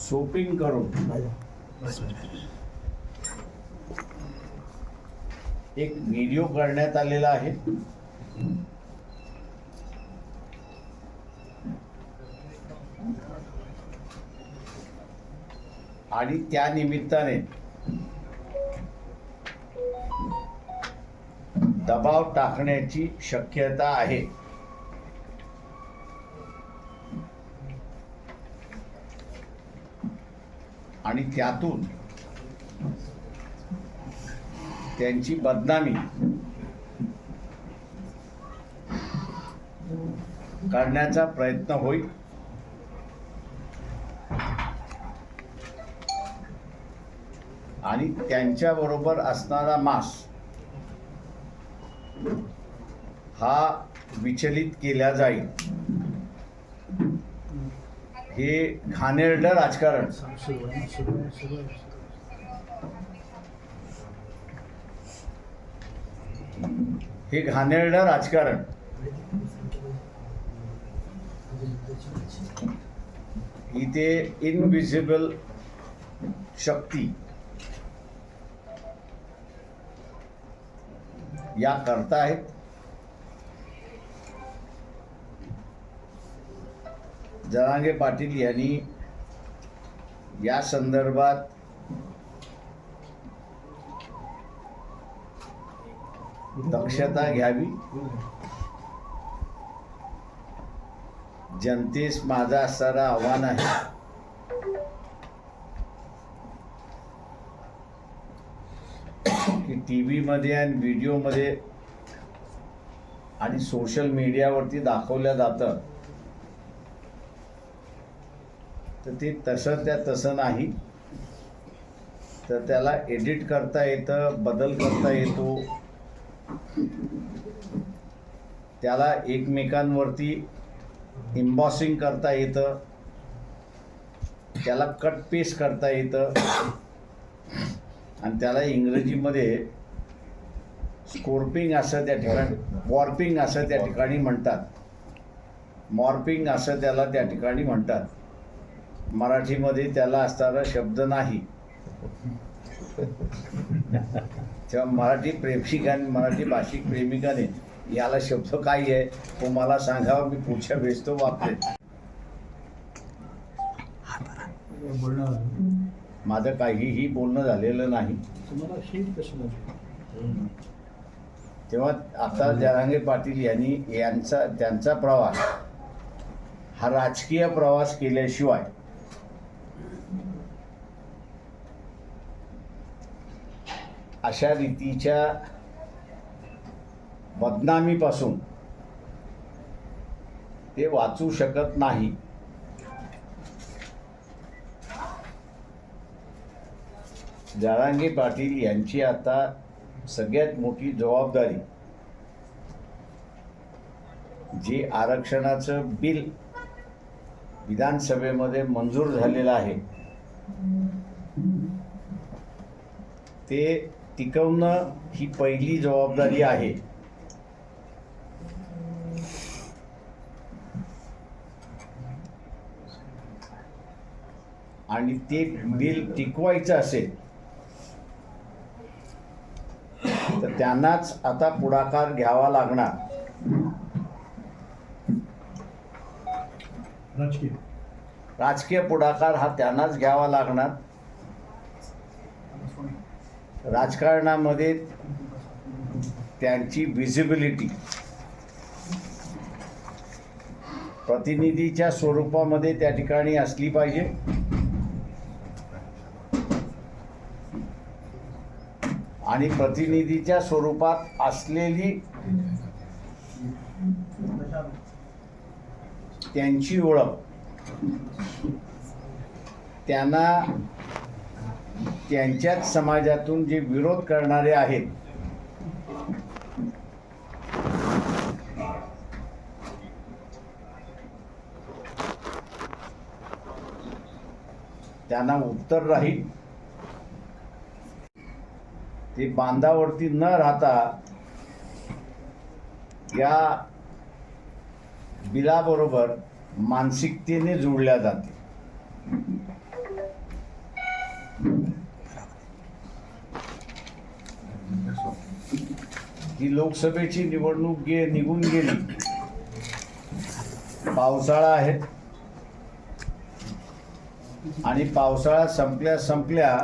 Shopping करून. एक video करण्यात आलेला आहे. आणि त्या निमित्ताने दबाव टाकण्याची शक्यता आहे. आणि त्यातून त्यांची बदनामी करण्याचा प्रयत्न होईल. आणि त्यांच्याबरोबर असणारा मास हा विचलित केला जाईल. हे घाणेरडं राजकारण. हे घाणेरडं राजकारण. इथे इनविजिबल शक्ती. या करता आहेत जरांगे पाटील यांनी या संदर्भात दक्षता घ्यावी. जनतेस माझा असणारं आव्हान आहे. की टी व्हीमध्ये आणि व्हिडिओमध्ये आणि सोशल मीडियावरती दाखवल्या जातं. तर ते तसं त्या तसं नाही. तर त्याला एडिट करता येतं बदल करता येतो. त्याला एकमेकांवरती इम्बॉसिंग करता येतं. त्याला कट पेस्ट करता येतं. आणि त्याला इंग्रजीमध्ये स्कोर्पिंग असं त्या ठिकाणी वॉर्पिंग असं त्या ठिकाणी म्हणतात. मॉर्पिंग असं त्याला त्या ठिकाणी म्हणतात. मराठीमध्ये त्याला असणारा शब्द नाही. तेव्हा मराठी प्रेक्षिकाने मराठी भाषिक प्रेमिकाने याला शब्द काय आहे तो मला सांगावा मी पुढच्या वेळेस तो वापरेन. माझं काहीही बोलणं झालेलं नाही. तेव्हा आता जरांगे पाटील यांनी यांचा त्यांचा प्रवास हा राजकीय प्रवास केल्याशिवाय अशा रीतीच्या बदनामीपासून ते वाचू शकत नाही. जारांगी पाटील यांची आता सगळ्यात मोठी जबाबदारी जे आरक्षणाचं बिल विधानसभेमध्ये मंजूर झालेलं आहे ते टिकवणं ही पहिली जबाबदारी आहे. आणि ते बिल टिकवायचं असेल तर त्यांनाच आता पुढाकार घ्यावा लागणार. राजकीय. राजकीय पुढाकार हा त्यांनाच घ्यावा लागणार. राजकारणामध्ये त्यांची विजिबिलिटी प्रतिनिधीच्या स्वरूपामध्ये त्या ठिकाणी असली पाहिजे. आणि प्रतिनिधीच्या स्वरूपात असलेली त्यांची ओळख त्यांना त्यांच्याच समाजातून जे विरोध करणारे आहेत त्यांना उत्तर राहील. ते बांधावरती न राहता या बिलाबरोबर मानसिकतेने जुळल्या जाते ही लोकसभेची निवडणूक गे निघून गेली. पावसाळा आहे. आणि पावसाळा संपल्या संपल्या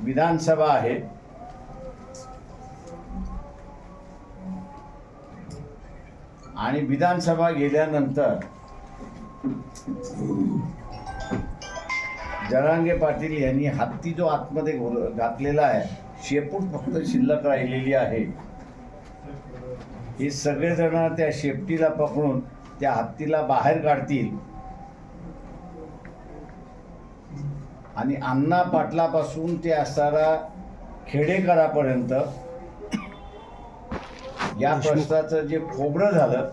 विधानसभा आहे. आणि विधानसभा गेल्यानंतर जरांगे पाटील यांनी हत्ती जो आतमध्ये घातलेला आहे शेपूट फक्त शिल्लक राहिलेली आहे. हे सगळेजण त्या शेपटीला पकडून त्या हत्तीला बाहेर काढतील. आणि अण्णा पाटलापासून ते असणारा खेडेकरापर्यंत या प्रश्नाचं जे खोबरं झालं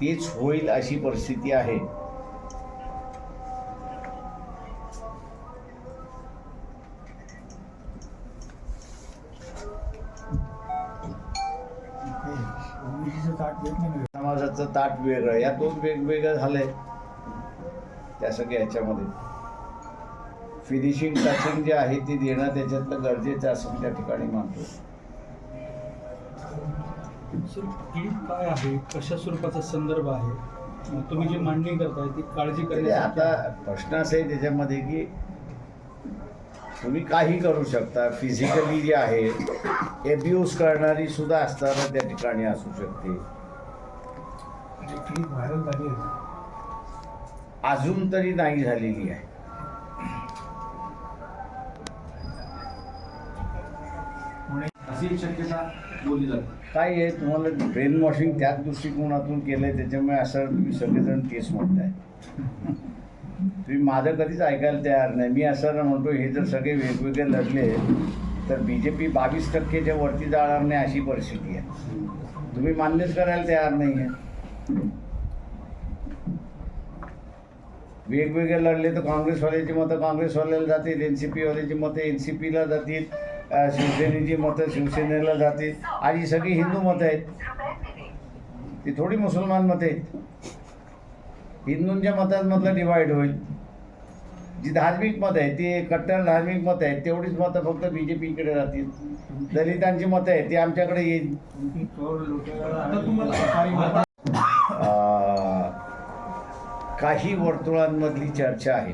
तेच होईल अशी परिस्थिती आहे. ताट वेगळं या दोन वेगवेगळं झालंय. त्या सगळ्या ह्याच्यामध्ये फिनिशिंग टचिंग जे आहे ते देणं त्याच्यातलं गरजेचं असं त्या ठिकाणी मानतो. काय आहे? कशा स्वरूपाचा संदर्भ आहे? तुम्ही जी मांडणी करताय ती काळजी करण्यासाठी आता प्रश्न असा आहे त्याच्यामध्ये की तुम्ही काही करू शकता. फिजिकली जे आहे एब्यूज करणारी सुद्धा असताना त्या ठिकाणी असू शकते. क्लिप व्हायरल झाली आहे. अजून तरी नाही झालेली आहे. अशी एक शक्यता बोलली जाते. काय आहे तुम्हाला ब्रेन वॉशिंग त्याच दृष्टिकोनातून केलंय त्याच्यामुळे असं तुम्ही सगळेजण केस म्हणताय. तुम्ही माझं कधीच ऐकायला तयार नाही. मी असं म्हणतो हे जर सगळे वेगवेगळे लढले तर बी जे पी बावीस टक्केच्या वरती जाणार नाही अशी परिस्थिती आहे. तुम्ही मान्यच करायला तयार नाही आहे वेगवेगळे लढले तर काँग्रेसवाल्याची मतं काँग्रेसवाल्याला जातील एन सी पीवाल्याची मतं एन सी पीला जातील शिवसेनेची मतं शिवसेनेला जातील आणि ही सगळी हिंदू मतं आहेत. ती थोडी मुसलमान मतं आहेत. हिंदूंच्या मतांमधलं डिवाईड होईल. जी धार्मिक मतं आहेत ती कट्टर धार्मिक मतं आहेत तेवढीच मतं फक्त बी जे पीकडे राहतील दलितांची मतं आहेत ती आमच्याकडे येईल. काही वर्तुळांमधली चर्चा आहे.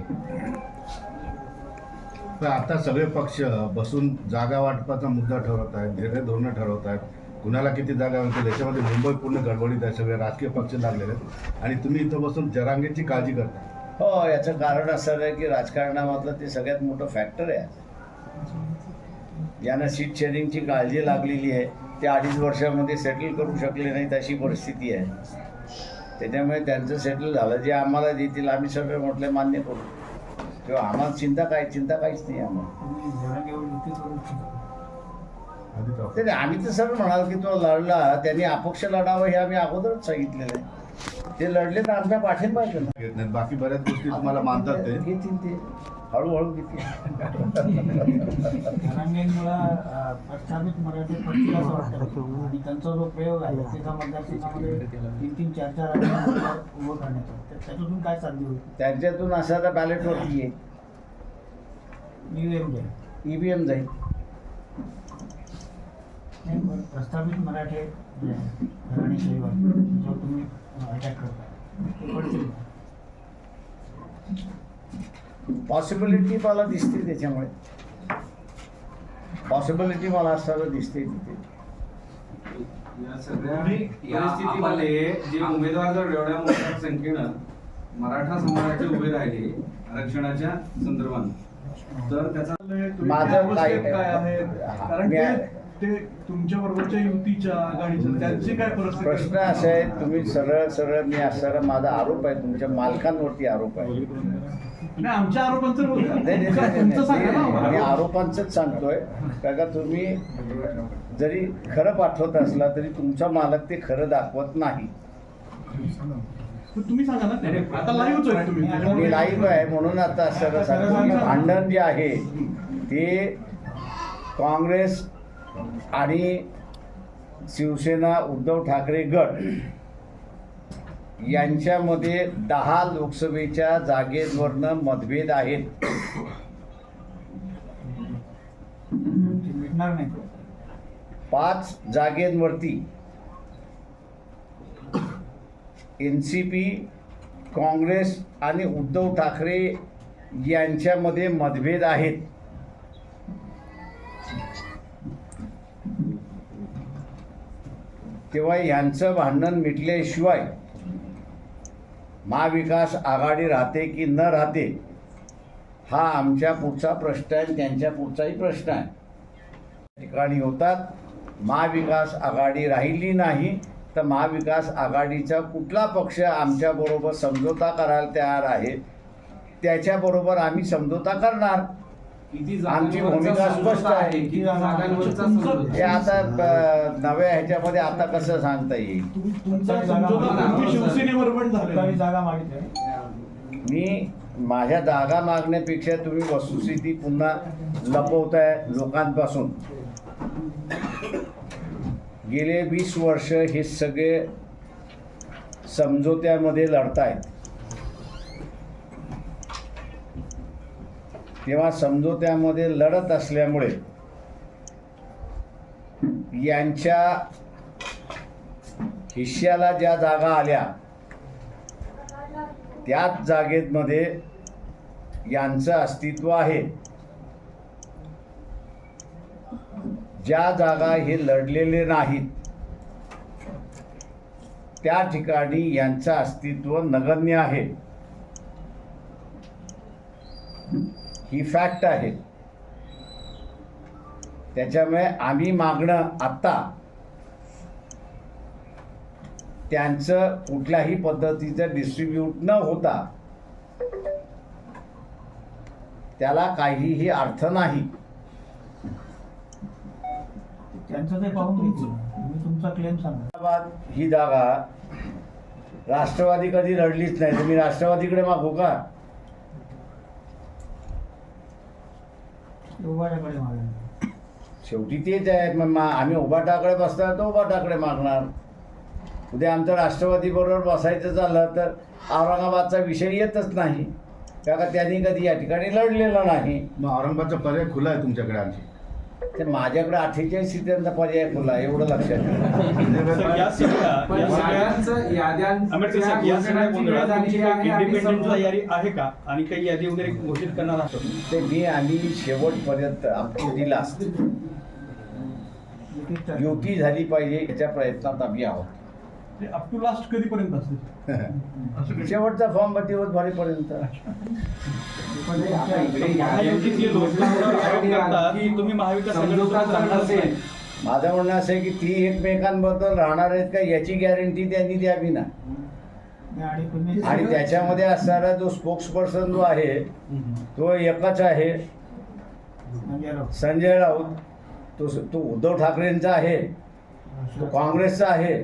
तर आता सगळे पक्ष बसून जागा वाटपाचा मुद्दा ठरवत आहेत निर्णय धोरणं ठरवत आहेत. कुणाला किती जागा मिळतील? याच्यामध्ये मुंबई पूर्ण गडबडीत आहे सगळे राजकीय पक्ष लागलेले आहेत. आणि तुम्ही इथं बसून जरांगेची काळजी करता. हो याचं कारण असं आहे की राजकारणामधलं ते सगळ्यात मोठं फॅक्टर आहे. यांना सीट शेअरिंगची काळजी लागलेली आहे ते अडीच वर्षामध्ये सेटल करू शकले नाहीत अशी परिस्थिती आहे. त्याच्यामुळे त्यांचं सेटल झालं. जे आम्हाला देतील आम्ही सगळं म्हटलं मान्य करू. किंवा आम्हाला चिंता काय चिंता काहीच नाही आम्हाला. आम्ही तर सरळ म्हणाल की तो लढला त्यांनी अपक्ष लढावं हे आम्ही अगोदरच सांगितलेलं आहे. ते लढले तर आमच्या पाठिंबा बाकी बऱ्याच गोष्टी तुम्हाला मानतात ते. घेतील ते हळूहळू प्रस्थापित मराठी पडतील असं वाटतं. आणि त्यांचा जो प्रयोग आहे तीन तीन चार चार उभं करण्याचा त्याच्यातून काय साध्य होईल? त्यांच्यातून असा तर बॅलेटवरती येईल. ईव्हीएम ईव्हीएम जाईल. नाही, पण प्रस्थापित मराठे जे आहे, घराणेशाहीवर जो तुम्ही अटॅक करता ते पडतील का? पॉसिबिलिटी मला दिसते त्याच्यामुळे. पॉसिबिलिटी मला असताना दिसते तिथे. या सगळ्या परिस्थितीमध्ये जे उमेदवार जर एवढ्या मोठ्या संख्येनं मराठा समाजाचे उभे राहिले आरक्षणाच्या संदर्भात तर त्याचा माझं काय आहे कारण ते ते तुमच्या बरोबरच्या युतीच्या आघाडीच्या त्यांची काय परिस्थिती प्रश्न असा आहे तुम्ही सरळ सरळ मी असणारा माझा आरोप आहे तुमच्या मालकांवरती आरोप आहे. नाही आमच्या आरोपांचं बोलतो. मी आरोपांचंच सांगतोय. का तुम्ही जरी खरं पाठवत असला तरी तुमचा मालक ते खरं दाखवत नाही. पण तुम्ही सांगा ना. ते. आता लाईव्हच आहे तुम्ही. मी लाईव्ह आहे म्हणून आता असं सांगतो भांडण जे आहे ते काँग्रेस आणि शिवसेना उद्धव ठाकरे गट यांच्यामध्ये दहा लोकसभेच्या जागेवरनं मतभेद आहेत. पाच जागेंवरती एन सी पी काँग्रेस आणि उद्धव ठाकरे यांच्यामध्ये मतभेद आहेत. तेव्हा यांचं भांडण मिटल्याशिवाय महाविकास आघाडी राहते की न राहते हा आमच्या पुढचा प्रश्न आहे त्यांच्या पुढचाही प्रश्न आहे. ठिकाणी होतात महाविकास आघाडी राहिली नाही तर महाविकास आघाडीचा कुठला पक्ष आमच्याबरोबर समझोता करायला तयार आहे? त्याच्याबरोबर आम्ही समझोता करणार. आमची भूमिका स्पष्ट आहे. समझोता हे आता नव्या ह्याच्यामध्ये आता कसं सांगता येईल? मी माझ्या जागा मागण्यापेक्षा तुम्ही वस्तुस्थिती पुन्हा लपवताय लोकांपासून. गेले वीस वर्ष हे सगळे समझोत्यामध्ये लढतायत. तेव्हा समझोत्यामध्ये लढत असल्यामुळे यांच्या हिश्श्याला ज्या जागा आल्या त्याच जागेमध्ये यांचं अस्तित्व आहे. ज्या जागा हे लढलेले नाहीत त्या ठिकाणी यांचं अस्तित्व नगण्य आहे. ही फॅक्ट आहे. त्याच्यामुळे आम्ही मागणं आत्ता त्यांचं कुठल्याही पद्धतीचं डिस्ट्रीब्यूट न होता त्याला काहीही अर्थ नाही. त्यांचं ते पाहून तुमचा क्लेम सांगा. ही जागा राष्ट्रवादी कधी लढलीच नाही. तुम्ही राष्ट्रवादीकडे मागू का? उभाट्याकडे मागा शेवटी तेच आहे मग मा- आम्ही उभाटाकडे बसणार तर उभाटाकडे मागणार. उद्या आमचं राष्ट्रवादी बरोबर बसायचं झालं तर औरंगाबादचा विषय येतच नाही. का त्यांनी कधी या ठिकाणी लढलेलं नाही. मग औरंगाबादचा पर्याय खुला आहे तुमच्याकडे आणखी? तर माझ्याकडे अठ्ठेचाळीस सीटांचा पर्याय खुला आहे, एवढं लक्षात आहे आणि इंडिपेंडंट समझोता- तयारी आहे का आणि काही यादी वगैरे घोषित करणार आहात? ते मी आम्ही शेवटपर्यंत आमची दिला. युती झाली पाहिजे याच्या प्रयत्नात आम्ही आहोत ते अप टू लास्ट कधीपर्यंत असते? शेवटचा फॉर्म दिवस भरेपर्यंत पण नाही, आता इकडे तुमच्या- महायुतीतले लोक आरोप करतात की तुम्ही महाविकास समझोता आघाडीसोबत झाला राहणार असेल. नाही. माझं म्हणणं असं आहे की ती एकमेकांबद्दल राहणार आहेत का याची गॅरंटी त्यांनी द्यावी ना. आणि तुम्ही आणि त्याच्यामध्ये असणारा जो स्पोक्स पर्सन जो आहे तो एकच आहे. राव. संजय राऊत तो तो उद्धव ठाकरेंचा आहे. तो काँग्रेसचा आहे.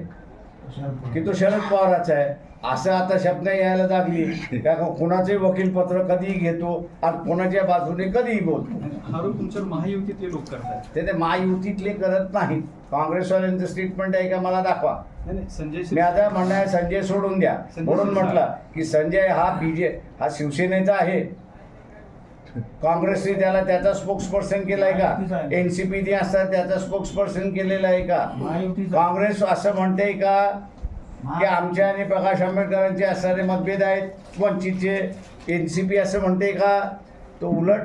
की तो शरद पवाराचा आहे. असं आता शब्द यायला लागली. का कोणाचे वकील पत्र कधीही घेतो आणि कोणाच्या बाजूने कधीही बोलतो. आरोप महायुतीतले लोक करतायत. ते ते महायुतीतले करत नाहीत. काँग्रेसवाल्यांचं स्टेटमेंट आहे का मला दाखवा. संजय मी आता म्हणणं आहे संजय सोडून द्या. म्हणून. म्हटलं की संजय हा बीजे हा शिवसेनेचा आहे. काँग्रेसने त्याला त्याचा स्पोक्स पर्सन केलाय का? आहे. एनसीपी असतात त्याचा स्पोक्स पर्सन केलेला आहे का? काँग्रेस असं म्हणते का? की आमच्या आणि प्रकाश आंबेडकरांचे असणारे मतभेद आहेत. वंचितचे एन सी पी असं म्हणते का? तो उलट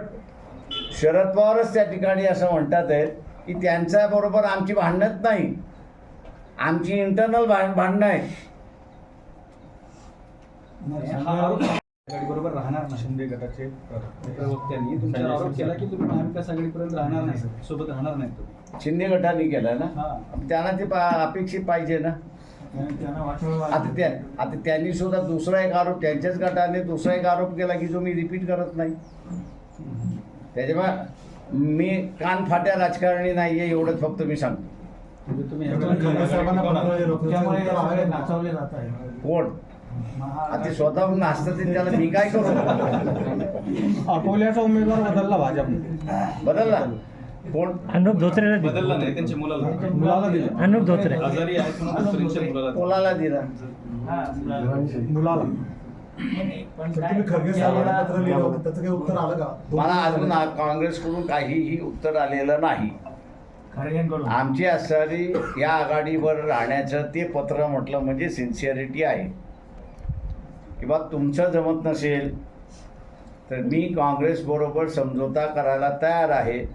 शरद पवारच त्या ठिकाणी असं म्हणतात आहेत की त्यांच्या बरोबर आमची भांडणच नाही. आमची इंटरनल भांडणं आहेत. आघाडीबरोबर राहणार नाही. शिंदे गटाचे प्रवक्त्यांनी आरोप केला की तुम्ही महाविकास आघाडीपर्यंत राहणार नाही. सोबत राहणार नाही तुम्ही. शिंदे गटाने केलं ना. त्यांना ते अपेक्षित पाहिजे ना? आता. त्या आता त्यांनी सुद्धा दुसरा एक आरोप त्यांच्याच गटाने दुसरा एक आरोप केला की जो मी रिपीट करत नाही. त्याच्यामुळे मी कानफाट्या राजकारणी नाही आहे एवढंच फक्त मी सांगतो. म्हणजे कोण? ते स्वतःहून नाचतं ते त्याला मी काय करू? अकोल्याचा उमेदवार बदलला भाजप बदलला. कोण? अनुप धोत्रेला दिलं. बदलला नाही त्यांच्या मुलाला. मुलाला दिलं. अनुप धोत्रे. मुलाला दिलं. हा, मुलाला. मला अजून काँग्रेसकडून काहीही उत्तर आलेलं नाही. आमची असणारी या आघाडीवर राहण्याचं ते पत्र म्हटलं म्हणजे सिन्सिअरिटी आहे. किंवा तुमचं जमत नसेल तर मी काँग्रेसबरोबर समझोता करायला तयार आहे.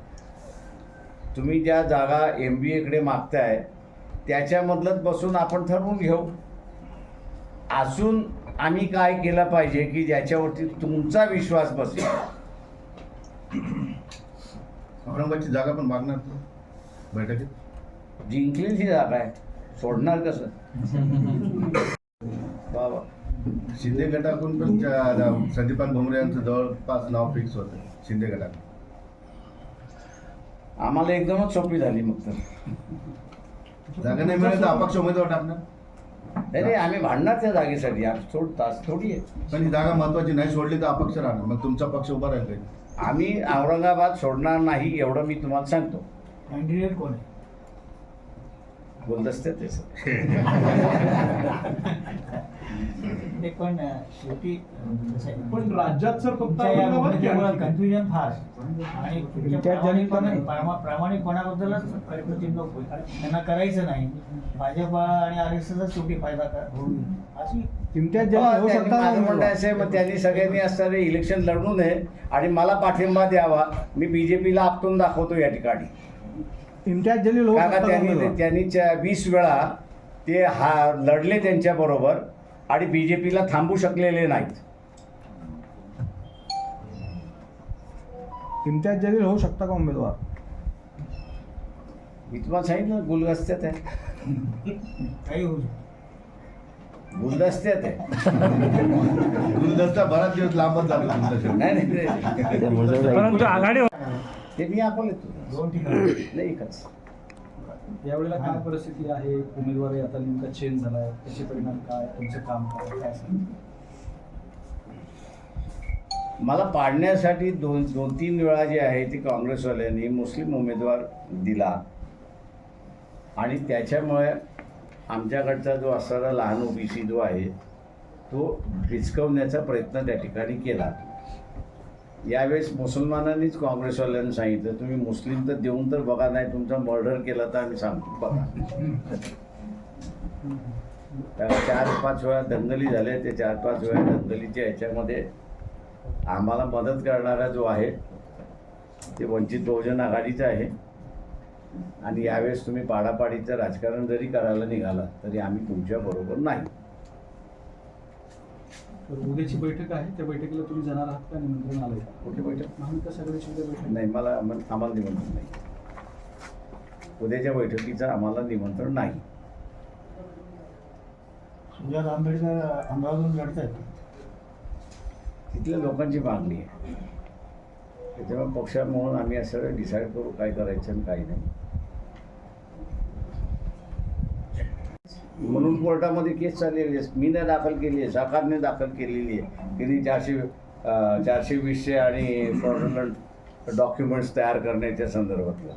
तुम्ही ज्या जागा एम बी एकडे मागताय त्याच्यामधलंच बसून आपण ठरवून घेऊ. अजून आम्ही काय केलं पाहिजे की ज्याच्यावरती तुमचा विश्वास बसेल? औरंगाबादची जागा पण मागणार तू बैठकीत? जिंकलेली जागा आहे. सोडणार कसं? बाबा. शिंदे गटाकडून पण संदीपान भुमरे यांचं जवळपास नाव फिक्स होतं शिंदे गटात आम्हाला एकदमच सोपी झाली मग तर. जागा नाही मिळेल तर अपक्ष उमेदवार टाकणार. नाही नाही आम्ही भांडणार त्या जागेसाठी. आज थोड तास थोडी आहे. पण ही जागा महत्वाची नाही सोडली तर अपक्ष राहणार. मग तुमचा पक्ष उभा राहील आम्ही औरंगाबाद सोडणार नाही एवढं मी तुम्हाला सांगतो. कॅन्डिडेट कोण आहे? सर. ते पण शेवटी पण राज्यात सर फक्त आणखी? कन्फ्युजन फार. आणि प्रामाणिकपणाबद्दलच होईल. त्यांना करायचं नाही. भाजप आणि आर एस एसच शेवटी फायदा कर- होईल अशी म्हणणं असं मग त्यांनी सगळ्यांनी असणारे इलेक्शन लढू नये आणि मला पाठिंबा द्यावा. मी बीजेपीला आपटून दाखवतो या ठिकाणी. इम्तियाज जलील होऊ काका शकता त्यांनी उमेदवार. त्यांनी च्या- वीस वेळा ते हा लढले त्यांच्या बरोबर आणि बीजेपीला थांबू शकलेले नाहीत. इम्तियाज जलील होऊ शकता का उमेदवार? मी तुम्हाला सांगितलं गुलदस्त्यात आहे. काही होऊ शकतं. गुलदस्त्यात आहे. गुलदस्ता बराच दिवस लांबच शेवटी. नाही नाही, नाही. परंतु आघाडी ते मी आपले दोन ठिकाणी. नाही एकच. यावेळेला काय परिस्थिती आहे? उमेदवारी आता नेमका चेंज झालाय. त्याचे परिणाम? काय? तुमचं काम काय? काय सांगा? मला पाडण्यासाठी दोन दोन तीन वेळा जे आहे ती काँग्रेसवाल्यांनी मुस्लिम उमेदवार दिला. आणि त्याच्यामुळे आमच्याकडचा जो असणारा लहान ओबीसी जो आहे तो विचकवण्याचा प्रयत्न त्या ठिकाणी केला. यावेळेस मुसलमानांनीच काँग्रेसवाल्यांनी सांगितलं तुम्ही मुस्लिम तर देऊन तर बघा नाही तुमचा मर्डर केला तर आम्ही सांगतो बघा. त्या चार पाच वेळा दंगली झाल्या ते चार पाच वेळा दंगलीच्या ह्याच्यामध्ये आम्हाला मदत करणारा जो आहे ते वंचित बहुजन आघाडीचा आहे. आणि यावेळेस तुम्ही पाडापाडीचं राजकारण जरी करायला निघाला तरी आम्ही तुमच्या बरोबर नाही. तर उद्याची बैठक आहे. त्या बैठकीला तुम्ही जाणार आहात का? निमंत्रण आलंय कुठली बैठक? महाविकास आघाडीची उद्या बैठक. नाही मला आम- आम्हाला निमंत्रण नाही. उद्याच्या बैठकीचं आम्हाला निमंत्रण नाही. सुजात आंबेडकर अमरावतीहून लढत आहेत तिथल्या लोकांची मागणी आहे. त्याच्यामुळे पक्ष म्हणून आम्ही असं डिसाईड करू काय करायचं आणि काय नाही. म्हणून कोर्टामध्ये केस चाललेली आहे. मी नाही दाखल केली आहे. सरकारने दाखल केलेली आहे. तिने चारशे चारशे वीसशे आणि फ्रॉडुलंट डॉक्युमेंट्स तयार करण्याच्या संदर्भातलं.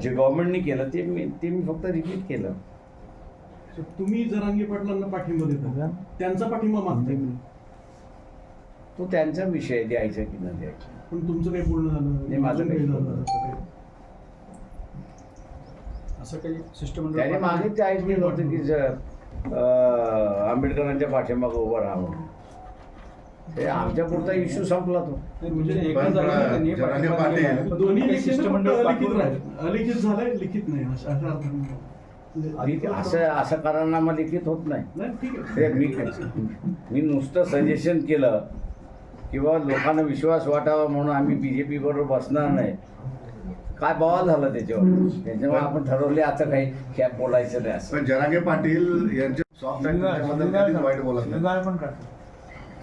जे गव्हर्नमेंटने केलं ते मी ते मी फक्त रिपीट केलं. तुम्ही जरांगी पाटलांना पाठिंबा देता त्यांचा पाठिंबा मागताय. तो त्यांचा विषय द्यायचा की न द्यायचा. पण तुमचं काही बोलणं झालं? नाही, माझं काही असं काही? शिष्टमंडळ त्याने मागे ते ऐकलेलं होतं की ज- अं, आंबेडकरांच्या पाठीमागं उभं राहा म्हणून ते आमच्या पुरता इश्यू संपला तो नाही, म्हणजे एका पण जागेवर त्यांनी जरांगे पाठिंबा पाटील- दिला आहे. पण दोन्ही काही लिखित आहे, शिष्टमंडळ फक्त अलिखित पाठवून राहिलं. अलिखित झालंय लिखित नाही अशा अशा अर्थाने. आणि ते असं असं करारानामा लिखित होत नाही नाही ठीक आहे ते मी मी नुसतं सजेशन केलं किंवा लोकांना विश्वास वाटावा म्हणून आम्ही बी जे पी बरोबर बसणार नाही काय बवाल झालं त्याच्यावर? त्याच्यामुळे आपण ठरवले आता काही कॅब बोलायचं नाही असं. पण जरांगे पाटील यांचे सॉफ्ट आहे तुमच्याबद्दल कधीच वाईट बोलत नाही. पण करतो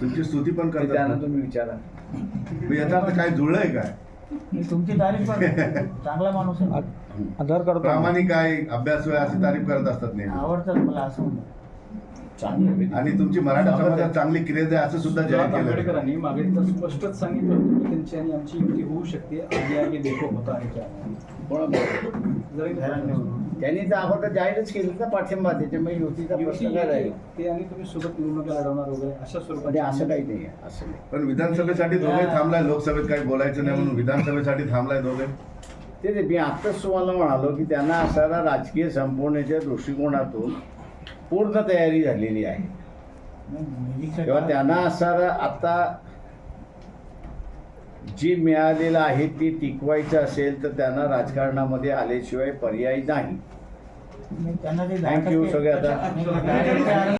तुमची स्तुती पण ते करतात. त्यांना तुम्ही विचारा. मग याचा अर्थ काय जुळलंय काय? मी तुमची तारीफ करतो चांगला माणूस आहे. आधार प्रामाणिक आहे अभ्यास आहे अशी तारीफ करत असतात नेहमी. आवडतं मला असं म्हणणं. चांगलं आणि तुमची मराठा समाजात चांगली क्रेज आहे असं सुद्धा जाहीर केलं आंबेडकरांनी मागे तर स्पष्टच सांगितलं होतं की त्यांची आणि आमची युती होऊ शकते. आगे आगे देखो होता आणि क्या. कोणाबरोबर? जरी त्यांनी तर अगोदर जाहीरच केलं ना पाठिंबा त्याच्यामुळे युतीचा प्रश्न काय राहील? ते आणि तुम्ही सोबत निवडणुका लढवणार वगैरे अशा म्हणजे स्वरूपात असं काही नाही आहे असं नाही. पण विधानसभेसाठी दोघे थांबलाय लोकसभेत काही बोलायचं नाही म्हणून विधानसभेसाठी थांबलाय दोघे? ते मी आत्ताच तुम्हाला म्हणालो की त्यांना असारा राजकीय संपवण्याच्या दृष्टिकोनातून पूर्ण तयारी झालेली आहे. तेव्हा त्यांना असणारं आता जे मिळालेलं आहे ते टिकवायचं असेल तर त्यांना राजकारणामध्ये आल्याशिवाय पर्याय नाही. you सगळे आता.